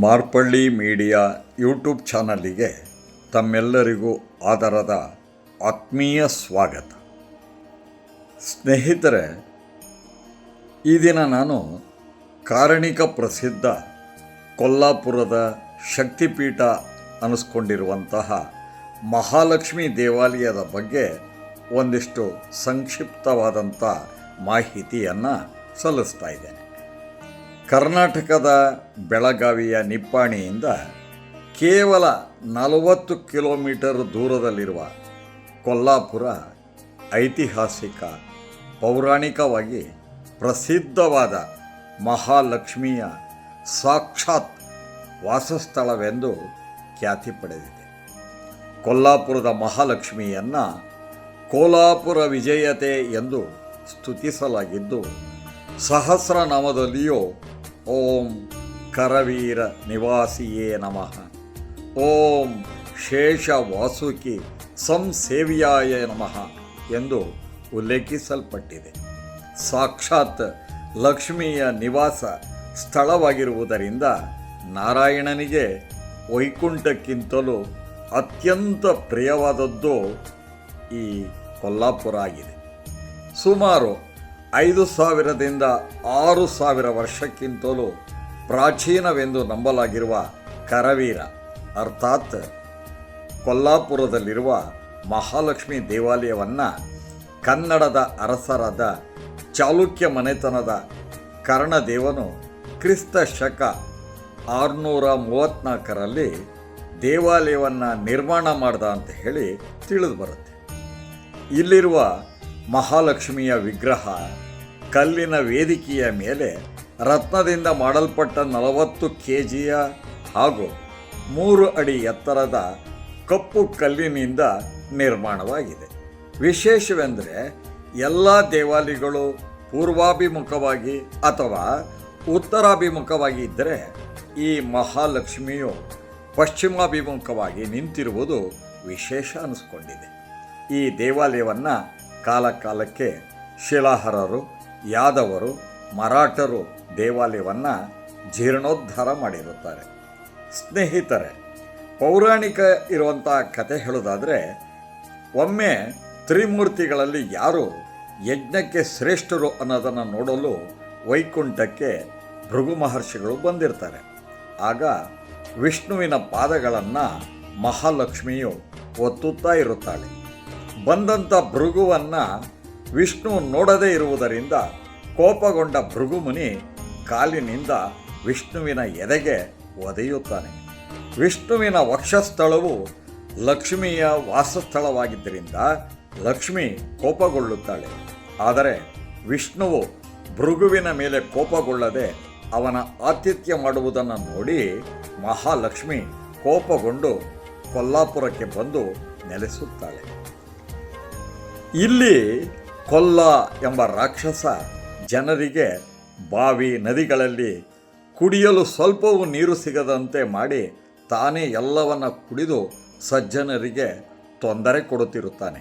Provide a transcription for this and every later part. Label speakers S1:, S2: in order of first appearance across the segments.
S1: Marpalli media YouTube ಚಾನಲಿಗೆ ತಮ್ಮೆಲ್ಲರಿಗೂ ಆದರದ ಆತ್ಮೀಯ ಸ್ವಾಗತ. ಸ್ನೇಹಿತರೆ, ಈ ದಿನ ನಾನು ಕಾರಣಿಕ ಪ್ರಸಿದ್ಧ ಕೊಲ್ಲಾಪುರದ ಶಕ್ತಿಪೀಠ ಅನಿಸ್ಕೊಂಡಿರುವಂತಹ ಮಹಾಲಕ್ಷ್ಮಿ ದೇವಾಲಯದ ಬಗ್ಗೆ ಒಂದಿಷ್ಟು ಸಂಕ್ಷಿಪ್ತವಾದಂಥ ಮಾಹಿತಿಯನ್ನು ಸಲ್ಲಿಸ್ತಾ ಇದ್ದೇನೆ. ಕರ್ನಾಟಕದ ಬೆಳಗಾವಿಯ ನಿಪ್ಪಾಣಿಯಿಂದ ಕೇವಲ ನಲವತ್ತು ಕಿಲೋಮೀಟರ್ ದೂರದಲ್ಲಿರುವ ಕೊಲ್ಲಾಪುರ ಐತಿಹಾಸಿಕ, ಪೌರಾಣಿಕವಾಗಿ ಪ್ರಸಿದ್ಧವಾದ ಮಹಾಲಕ್ಷ್ಮಿಯ ಸಾಕ್ಷಾತ್ ವಾಸಸ್ಥಳವೆಂದು ಖ್ಯಾತಿ ಪಡೆದಿದೆ. ಕೊಲ್ಲಾಪುರದ ಮಹಾಲಕ್ಷ್ಮಿಯನ್ನು ಕೋಲಾಪುರ ವಿಜಯತೆ ಎಂದು ಸ್ತುತಿಸಲಾಗಿದ್ದು, ಸಹಸ್ರನಾಮದಲ್ಲಿಯೂ ಓಂ ಕರವೀರ ನಿವಾಸಿಯೇ ನಮಃ. ಓಂ ಶೇಷ ವಾಸುಕಿ ಸಂಸೇವಿಯಾಯ ನಮಃ ಎಂದು ಉಲ್ಲೇಖಿಸಲ್ಪಟ್ಟಿದೆ. ಸಾಕ್ಷಾತ್ ಲಕ್ಷ್ಮಿಯ ನಿವಾಸ ಸ್ಥಳವಾಗಿರುವುದರಿಂದ ನಾರಾಯಣನಿಗೆ ವೈಕುಂಠಕ್ಕಿಂತಲೂ ಅತ್ಯಂತ ಪ್ರಿಯವಾದದ್ದು ಈ ಕೊಲ್ಲಾಪುರ ಆಗಿದೆ. ಸುಮಾರು ಐದು ಸಾವಿರದಿಂದ ಆರು ಸಾವಿರ ವರ್ಷಕ್ಕಿಂತಲೂ ಪ್ರಾಚೀನವೆಂದು ನಂಬಲಾಗಿರುವ ಕರವೀರ, ಅರ್ಥಾತ್ ಕೊಲ್ಲಾಪುರದಲ್ಲಿರುವ ಮಹಾಲಕ್ಷ್ಮಿ ದೇವಾಲಯವನ್ನು ಕನ್ನಡದ ಅರಸರಾದ ಚಾಲುಕ್ಯ ಮನೆತನದ ಕರ್ಣದೇವನು ಕ್ರಿಸ್ತ ಶಕ ಆರುನೂರ ಮೂವತ್ನಾಲ್ಕರಲ್ಲಿ ದೇವಾಲಯವನ್ನು ನಿರ್ಮಾಣ ಮಾಡ್ದ ಅಂತ ಹೇಳಿ ತಿಳಿದು ಬರುತ್ತೆ. ಇಲ್ಲಿರುವ ಮಹಾಲಕ್ಷ್ಮಿಯ ವಿಗ್ರಹ ಕಲ್ಲಿನ ವೇದಿಕೆಯ ಮೇಲೆ ರತ್ನದಿಂದ ಮಾಡಲ್ಪಟ್ಟ ನಲವತ್ತು ಕೆ ಜಿಯ ಹಾಗೂ ಮೂರು ಅಡಿ ಎತ್ತರದ ಕಪ್ಪು ಕಲ್ಲಿನಿಂದ ನಿರ್ಮಾಣವಾಗಿದೆ. ವಿಶೇಷವೆಂದರೆ ಎಲ್ಲ ದೇವಾಲಯಗಳು ಪೂರ್ವಾಭಿಮುಖವಾಗಿ ಅಥವಾ ಉತ್ತರಾಭಿಮುಖವಾಗಿ ಇದ್ದರೆ ಈ ಮಹಾಲಕ್ಷ್ಮಿಯು ಪಶ್ಚಿಮಾಭಿಮುಖವಾಗಿ ನಿಂತಿರುವುದು ವಿಶೇಷ ಅನಿಸ್ಕೊಂಡಿದೆ. ಈ ದೇವಾಲಯವನ್ನು ಕಾಲ ಕಾಲಕ್ಕೆ ಶಿಲಾಹರರು, ಯಾದವರು, ಮರಾಠರು ದೇವಾಲಯವನ್ನು ಜೀರ್ಣೋದ್ಧಾರ ಮಾಡಿರುತ್ತಾರೆ. ಸ್ನೇಹಿತರೆ, ಪೌರಾಣಿಕ ಇರುವಂಥ ಕತೆ ಹೇಳೋದಾದರೆ ಒಮ್ಮೆ ತ್ರಿಮೂರ್ತಿಗಳಲ್ಲಿ ಯಾರು ಯಜ್ಞಕ್ಕೆ ಶ್ರೇಷ್ಠರು ಅನ್ನೋದನ್ನು ನೋಡಲು ವೈಕುಂಠಕ್ಕೆ ಭೃಗು ಮಹರ್ಷಿಗಳು ಬಂದಿರ್ತಾರೆ. ಆಗ ವಿಷ್ಣುವಿನ ಪಾದಗಳನ್ನು ಮಹಾಲಕ್ಷ್ಮಿಯು ಒತ್ತುತ್ತಾ ಇರುತ್ತಾಳೆ. ಬಂದಂಥ ಭೃಗುವನ್ನು ವಿಷ್ಣು ನೋಡದೇ ಇರುವುದರಿಂದ ಕೋಪಗೊಂಡ ಭೃಗುಮುನಿ ಕಾಲಿನಿಂದ ವಿಷ್ಣುವಿನ ಎದೆಗೆ ಒದೆಯುತ್ತಾನೆ. ವಿಷ್ಣುವಿನ ವಕ್ಷಸ್ಥಳವು ಲಕ್ಷ್ಮಿಯ ವಾಸಸ್ಥಳವಾಗಿದ್ದರಿಂದ ಲಕ್ಷ್ಮಿ ಕೋಪಗೊಳ್ಳುತ್ತಾಳೆ. ಆದರೆ ವಿಷ್ಣುವು ಭೃಗುವಿನ ಮೇಲೆ ಕೋಪಗೊಳ್ಳದೆ ಅವನ ಆತಿಥ್ಯ ಮಾಡುವುದನ್ನು ನೋಡಿ ಮಹಾಲಕ್ಷ್ಮಿ ಕೋಪಗೊಂಡು ಕೊಲ್ಲಾಪುರಕ್ಕೆ ಬಂದು ನೆಲೆಸುತ್ತಾಳೆ. ಇಲ್ಲಿ ಕೊಲ್ಲ ಎಂಬ ರಾಕ್ಷಸ ಜನರಿಗೆ ಬಾವಿ ನದಿಗಳಲ್ಲಿ ಕುಡಿಯಲು ಸ್ವಲ್ಪವೂ ನೀರು ಸಿಗದಂತೆ ಮಾಡಿ ತಾನೇ ಎಲ್ಲವನ್ನು ಕುಡಿದು ಸಜ್ಜನರಿಗೆ ತೊಂದರೆ ಕೊಡುತ್ತಿರುತ್ತಾನೆ.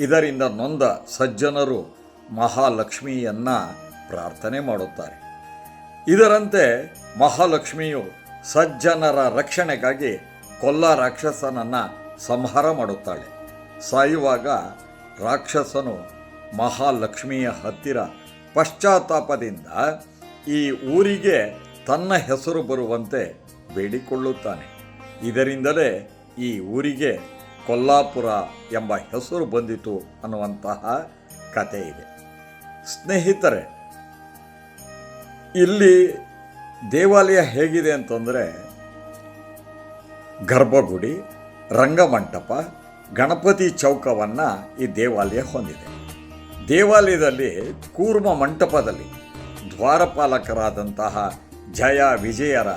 S1: ಇದರಿಂದ ನೊಂದ ಸಜ್ಜನರು ಮಹಾಲಕ್ಷ್ಮಿಯನ್ನು ಪ್ರಾರ್ಥನೆ ಮಾಡುತ್ತಾರೆ. ಇದರಂತೆ ಮಹಾಲಕ್ಷ್ಮಿಯು ಸಜ್ಜನರ ರಕ್ಷಣೆಗಾಗಿ ಕೊಲ್ಲ ರಾಕ್ಷಸನನ್ನು ಸಂಹಾರ ಮಾಡುತ್ತಾಳೆ. ಸಾಯುವಾಗ ರಾಕ್ಷಸನು ಮಹಾಲಕ್ಷ್ಮಿಯ ಹತ್ತಿರ ಪಶ್ಚಾತ್ತಾಪದಿಂದ ಈ ಊರಿಗೆ ತನ್ನ ಹೆಸರು ಬರುವಂತೆ ಬೇಡಿಕೊಳ್ಳುತ್ತಾನೆ. ಇದರಿಂದಲೇ ಈ ಊರಿಗೆ ಕೊಲ್ಲಾಪುರ ಎಂಬ ಹೆಸರು ಬಂದಿತು ಅನ್ನುವಂತಹ ಕತೆ ಇದೆ. ಸ್ನೇಹಿತರೆ, ಇಲ್ಲಿ ದೇವಾಲಯ ಹೇಗಿದೆ ಅಂತಂದರೆ ಗರ್ಭಗುಡಿ, ರಂಗಮಂಟಪ ಗಣಪತಿ ಚೌಕವನ್ನು ಈ ದೇವಾಲಯ ಹೊಂದಿದೆ. ದೇವಾಲಯದಲ್ಲಿ ಕೂರ್ಮ ಮಂಟಪದಲ್ಲಿ ದ್ವಾರಪಾಲಕರಾದಂತಹ ಜಯ ವಿಜಯರ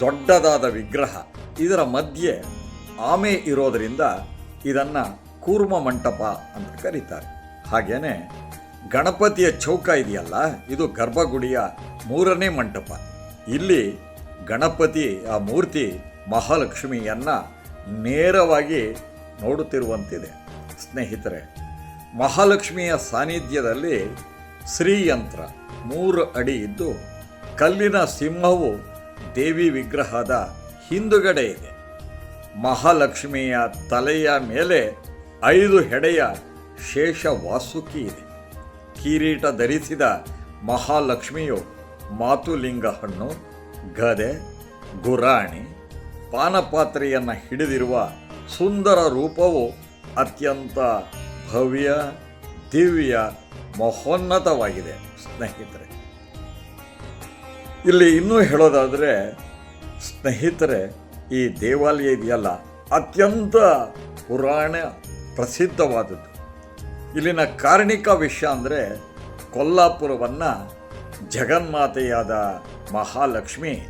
S1: ದೊಡ್ಡದಾದ ವಿಗ್ರಹ ಇದರ ಮಧ್ಯೆ ಆಮೆ ಇರೋದರಿಂದ ಇದನ್ನು ಕೂರ್ಮ ಮಂಟಪ ಅಂತ ಕರೀತಾರೆ. ಹಾಗೆಯೇ ಗಣಪತಿಯ ಚೌಕ ಇದೆಯಲ್ಲ, ಇದು ಗರ್ಭಗುಡಿಯ ಮೂರನೇ ಮಂಟಪ. ಇಲ್ಲಿ ಗಣಪತಿ, ಆ ಮೂರ್ತಿ ಮಹಾಲಕ್ಷ್ಮಿಯನ್ನು ನೇರವಾಗಿ ನೋಡುತ್ತಿರುವಂತಿದೆ. ಸ್ನೇಹಿತರೆ, ಮಹಾಲಕ್ಷ್ಮಿಯ ಸಾನ್ನಿಧ್ಯದಲ್ಲಿ ಶ್ರೀಯಂತ್ರ ಮೂರು ಅಡಿ ಇದ್ದು, ಕಲ್ಲಿನ ಸಿಂಹವು ದೇವಿ ವಿಗ್ರಹದ ಹಿಂದುಗಡೆ ಇದೆ. ಮಹಾಲಕ್ಷ್ಮಿಯ ತಲೆಯ ಮೇಲೆ ಐದು ಹೆಡೆಯ ಶೇಷ ವಾಸುಕಿ ಇದೆ. ಕಿರೀಟ ಧರಿಸಿದ ಮಹಾಲಕ್ಷ್ಮಿಯು ಮಾತುಲಿಂಗ ಹಣ್ಣು, ಗದೆ, ಗುರಾಣಿ, ಪಾನಪಾತ್ರೆಯನ್ನು ಹಿಡಿದಿರುವ ಸುಂದರ ರೂಪವು ಅತ್ಯಂತ ಭವ್ಯ, ದಿವ್ಯ, ಮಹೋನ್ನತವಾಗಿದೆ, ಸ್ನೇಹಿತರೆ. ಇಲ್ಲಿ ಇನ್ನೂ ಹೇಳೋದಾದರೆ, ಸ್ನೇಹಿತರೆ, ಈ ದೇವಾಲಯ ಇದೆಯಲ್ಲ, ಅತ್ಯಂತ ಪುರಾಣ ಪ್ರಸಿದ್ಧವಾದದ್ದು. ಇಲ್ಲಿನ ಕಾರಣಿಕ ವಿಷಯ ಅಂದರೆ, ಕೊಲ್ಲಾಪುರವನ್ನು ಜಗನ್ಮಾತೆಯಾದ ಮಹಾಲಕ್ಷ್ಮಿ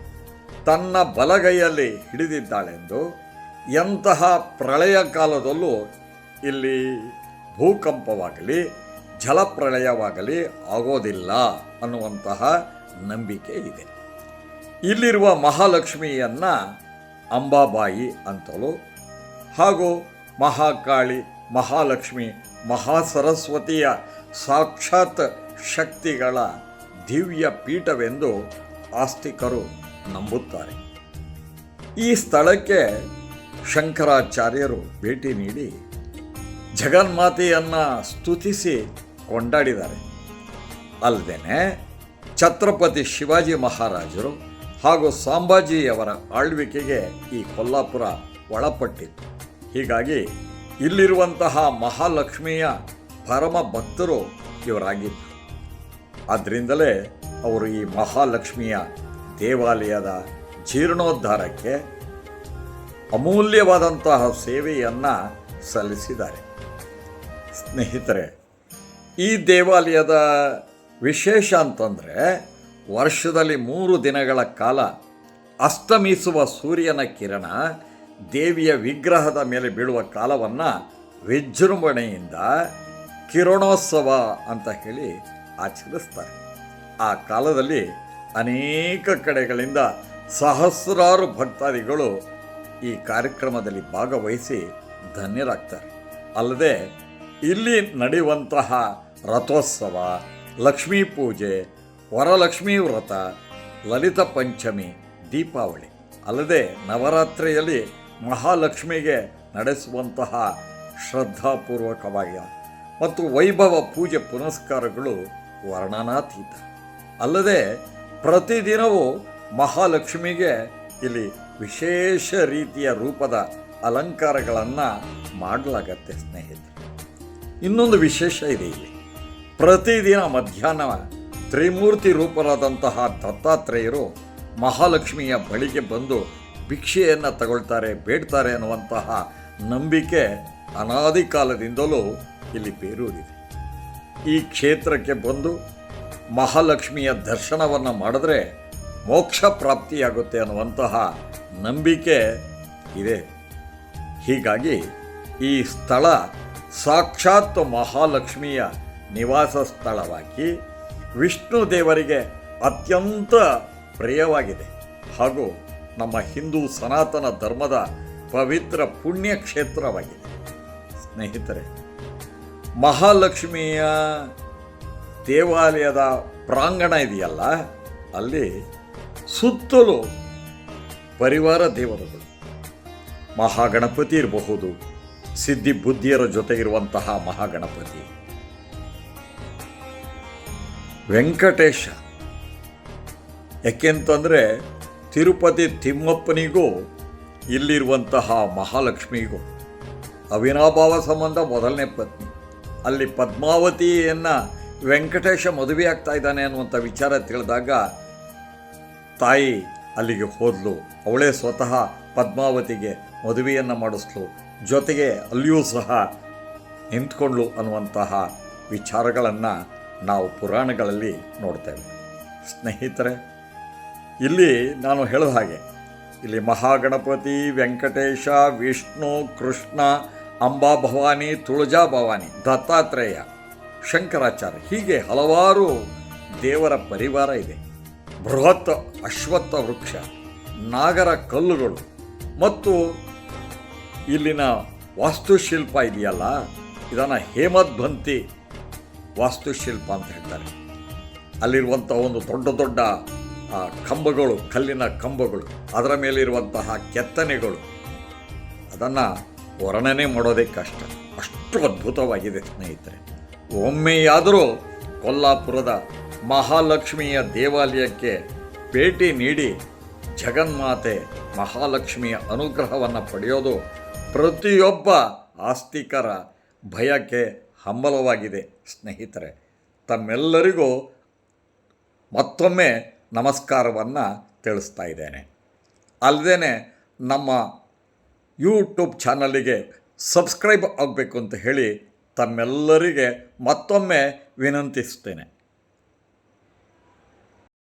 S1: ತನ್ನ ಬಲಗೈಯಲ್ಲಿ ಹಿಡಿದಿದ್ದಾಳೆಂದು ಎಂತಹ ಪ್ರಳಯ ಕಾಲದಲ್ಲೂ ಇಲ್ಲಿ ಭೂಕಂಪವಾಗಲಿ, ಜಲಪ್ರಳಯವಾಗಲಿ ಆಗೋದಿಲ್ಲ ಅನ್ನುವಂತಹ ನಂಬಿಕೆ ಇದೆ. ಇಲ್ಲಿರುವ ಮಹಾಲಕ್ಷ್ಮಿಯನ್ನು ಅಂಬಾಬಾಯಿ ಅಂತಲೂ ಹಾಗೂ ಮಹಾಕಾಳಿ ಮಹಾಲಕ್ಷ್ಮಿ ಮಹಾಸರಸ್ವತಿಯ ಸಾಕ್ಷಾತ್ ಶಕ್ತಿಗಳ ದಿವ್ಯ ಪೀಠವೆಂದು ಆಸ್ತಿಕರು ನಂಬುತ್ತಾರೆ. ಈ ಸ್ಥಳಕ್ಕೆ ಶಂಕರಾಚಾರ್ಯರು ಭೇಟಿ ನೀಡಿ ಜಗನ್ಮಾತೆಯನ್ನು ಸ್ತುತಿಸಿ ಕೊಂಡಾಡಿದ್ದಾರೆ. ಅಲ್ಲದೆ ಛತ್ರಪತಿ ಶಿವಾಜಿ ಮಹಾರಾಜರು ಹಾಗೂ ಸಾಂಬಾಜಿಯವರ ಆಳ್ವಿಕೆಗೆ ಈ ಕೊಲ್ಲಾಪುರ ಒಳಪಟ್ಟಿತ್ತು. ಹೀಗಾಗಿ ಇಲ್ಲಿರುವಂತಹ ಮಹಾಲಕ್ಷ್ಮಿಯ ಪರಮ ಭಕ್ತರು ಇವರಾಗಿದ್ದರು. ಆದ್ದರಿಂದಲೇ ಅವರು ಈ ಮಹಾಲಕ್ಷ್ಮಿಯ ದೇವಾಲಯದ ಜೀರ್ಣೋದ್ಧಾರಕ್ಕೆ ಅಮೂಲ್ಯವಾದಂತಹ ಸೇವೆಯನ್ನು ಸಲ್ಲಿಸಿದ್ದಾರೆ. ಸ್ನೇಹಿತರೆ, ಈ ದೇವಾಲಯದ ವಿಶೇಷ ಅಂತಂದರೆ ವರ್ಷದಲ್ಲಿ ಮೂರು ದಿನಗಳ ಕಾಲ ಅಸ್ತಮಿಸುವ ಸೂರ್ಯನ ಕಿರಣ, ದೇವಿಯ ವಿಗ್ರಹದ ಮೇಲೆ ಬೀಳುವ ಕಾಲವನ್ನು ವಿಜೃಂಭಣೆಯಿಂದ ಕಿರಣೋತ್ಸವ ಅಂತ ಹೇಳಿ ಆಚರಿಸ್ತಾರೆ. ಆ ಕಾಲದಲ್ಲಿ ಅನೇಕ ಕಡೆಗಳಿಂದ ಸಹಸ್ರಾರು ಭಕ್ತಾದಿಗಳು ಈ ಕಾರ್ಯಕ್ರಮದಲ್ಲಿ ಭಾಗವಹಿಸಿ ಧನ್ಯರಾಗ್ತಾರೆ. ಅಲ್ಲದೆ, ಇಲ್ಲಿ ನಡೆಯುವಂತಹ ರಥೋತ್ಸವ, ಲಕ್ಷ್ಮೀ ಪೂಜೆ, ವರಲಕ್ಷ್ಮೀ ವ್ರತ, ಲಲಿತ ಪಂಚಮಿ, ದೀಪಾವಳಿ, ಅಲ್ಲದೆ ನವರಾತ್ರಿಯಲ್ಲಿ ಮಹಾಲಕ್ಷ್ಮಿಗೆ ನಡೆಸುವಂತಹ ಶ್ರದ್ಧಾಪೂರ್ವಕವಾಗಿ ಮತ್ತು ವೈಭವ ಪೂಜೆ ಪುನಸ್ಕಾರಗಳು ವರ್ಣನಾತೀತ. ಅಲ್ಲದೆ, ಪ್ರತಿದಿನವೂ ಮಹಾಲಕ್ಷ್ಮಿಗೆ ಇಲ್ಲಿ ವಿಶೇಷ ರೀತಿಯ ರೂಪದ ಅಲಂಕಾರಗಳನ್ನು ಮಾಡಲಾಗತ್ತೆ ಸ್ನೇಹಿತರು. ಇನ್ನೊಂದು ವಿಶೇಷ ಇದೆ ಇಲ್ಲಿ. ಪ್ರತಿದಿನ ಮಧ್ಯಾಹ್ನ ತ್ರಿಮೂರ್ತಿ ರೂಪರಾದಂತಹ ದತ್ತಾತ್ರೇಯರು ಮಹಾಲಕ್ಷ್ಮಿಯ ಬಳಿಗೆ ಬಂದು ಭಿಕ್ಷೆಯನ್ನು ತಗೊಳ್ತಾರೆ, ಬೇಡ್ತಾರೆ ಅನ್ನುವಂತಹ ನಂಬಿಕೆ ಅನಾದಿ ಕಾಲದಿಂದಲೂ ಇಲ್ಲಿ ಬೇರೂರಿದೆ. ಈ ಕ್ಷೇತ್ರಕ್ಕೆ ಬಂದು ಮಹಾಲಕ್ಷ್ಮಿಯ ದರ್ಶನವನ್ನು ಮಾಡಿದ್ರೆ ಮೋಕ್ಷ ಪ್ರಾಪ್ತಿಯಾಗುತ್ತೆ ಅನ್ನುವಂತಹ ನಂಬಿಕೆ ಇದೆ. ಹೀಗಾಗಿ ಈ ಸ್ಥಳ ಸಾಕ್ಷಾತ್ ಮಹಾಲಕ್ಷ್ಮಿಯ ನಿವಾಸ ಸ್ಥಳವಾಗಿ ವಿಷ್ಣು ದೇವರಿಗೆ ಅತ್ಯಂತ ಪ್ರಿಯವಾಗಿದೆ. ಹಾಗೂ ನಮ್ಮ ಹಿಂದೂ ಸನಾತನ ಧರ್ಮದ ಪವಿತ್ರ ಪುಣ್ಯ ಕ್ಷೇತ್ರವಾಗಿದೆ. ಸ್ನೇಹಿತರೆ, ಮಹಾಲಕ್ಷ್ಮಿಯ ದೇವಾಲಯದ ಪ್ರಾಂಗಣ ಇದೆಯಲ್ಲ, ಅಲ್ಲಿ ಸುತ್ತಲೂ ಪರಿವಾರ ದೇವರುಗಳು ಮಹಾಗಣಪತಿ ಇರಬಹುದು. ಸಿದ್ಧಿ ಬುದ್ಧಿಯರ ಜೊತೆ ಇರುವಂತಹ ಮಹಾಗಣಪತಿ. ವೆಂಕಟೇಶ. ಯಾಕೆಂತಂದರೆ ತಿರುಪತಿ ತಿಮ್ಮಪ್ಪನಿಗೂ ಇಲ್ಲಿರುವಂತಹ ಮಹಾಲಕ್ಷ್ಮಿಗೂ ಅವಿನಾಭಾವ ಸಂಬಂಧ ಮೊದಲನೇ ಪತ್ನಿ. ಅಲ್ಲಿ ಪದ್ಮಾವತಿಯನ್ನು ವೆಂಕಟೇಶ ಮದುವೆ ಆಗ್ತಾ ಇದ್ದಾನೆ ಅನ್ನುವಂಥ ವಿಚಾರ ತಿಳಿದಾಗ ತಾಯಿ ಅಲ್ಲಿಗೆ ಹೋದ್ಲು. ಅವಳೇ ಸ್ವತಃ ಪದ್ಮಾವತಿಗೆ ಮದುವೆಯನ್ನು ಮಾಡಿಸ್ಲು. ಜೊತೆಗೆ ಅಲ್ಲಿಯೂ ಸಹ ನಿಂತ್ಕೊಂಡ್ಲು ಅನ್ನುವಂತಹ ವಿಚಾರಗಳನ್ನು ನಾವು ಪುರಾಣಗಳಲ್ಲಿ ನೋಡ್ತೇವೆ. ಸ್ನೇಹಿತರೆ, ಇಲ್ಲಿ ನಾನು ಹೇಳಿದ ಹಾಗೆ. ಇಲ್ಲಿ ಮಹಾಗಣಪತಿ, ವೆಂಕಟೇಶ, ವಿಷ್ಣು, ಕೃಷ್ಣ, ಅಂಬಾ ಭವಾನಿ, ತುಳಜಾ ಭವಾನಿ, ದತ್ತಾತ್ರೇಯ, ಶಂಕರಾಚಾರ್ಯ ಹೀಗೆ ಹಲವಾರು ದೇವರ ಪರಿವಾರ ಇದೆ. ಬೃಹತ್ ಅಶ್ವತ್ಥ ವೃಕ್ಷ, ನಾಗರ ಕಲ್ಲುಗಳು. ಮತ್ತು ಇಲ್ಲಿನ ವಾಸ್ತುಶಿಲ್ಪ ಇದೆಯಲ್ಲ? ಇದನ್ನು ಹೇಮದ್ಭಂತಿ ವಾಸ್ತುಶಿಲ್ಪ ಅಂತ ಹೇಳ್ತಾರೆ. ಅಲ್ಲಿರುವಂಥ ಒಂದು ದೊಡ್ಡ ದೊಡ್ಡ ಕಂಬಗಳು, ಕಲ್ಲಿನ ಕಂಬಗಳು, ಅದರ ಮೇಲಿರುವಂತಹ ಕೆತ್ತನೆಗಳು. ಅದನ್ನು ವರ್ಣನೆ ಮಾಡೋದೇ ಕಷ್ಟ. ಅಷ್ಟು ಅದ್ಭುತವಾಗಿದೆ ಸ್ನೇಹಿತರೆ. ಒಮ್ಮೆಯಾದರೂ ಕೊಲ್ಲಾಪುರದ ಮಹಾಲಕ್ಷ್ಮಿಯ ದೇವಾಲಯಕ್ಕೆ ಭೇಟಿ ನೀಡಿ ಜಗನ್ಮಾತೆ ಮಹಾಲಕ್ಷ್ಮಿಯ ಅನುಗ್ರಹವನ್ನು ಪಡೆಯೋದು ಪ್ರತಿಯೊಬ್ಬ ಆಸ್ತಿಕರ ಭಯಕ್ಕೆ ಹಂಬಲವಾಗಿದೆ. ಸ್ನೇಹಿತರೆ, ತಮ್ಮೆಲ್ಲರಿಗೂ ಮತ್ತೊಮ್ಮೆ ನಮಸ್ಕಾರವನ್ನು ತಿಳಿಸ್ತಾ ಇದ್ದೇನೆ. ಅಲ್ಲದೇ ನಮ್ಮ ಯೂಟ್ಯೂಬ್ ಚಾನಲಿಗೆ ಸಬ್ಸ್ಕ್ರೈಬ್ ಆಗಬೇಕು ಅಂತ ಹೇಳಿ ತಮ್ಮೆಲ್ಲರಿಗೆ ಮತ್ತೊಮ್ಮೆ ವಿನಂತಿಸ್ತೇನೆ.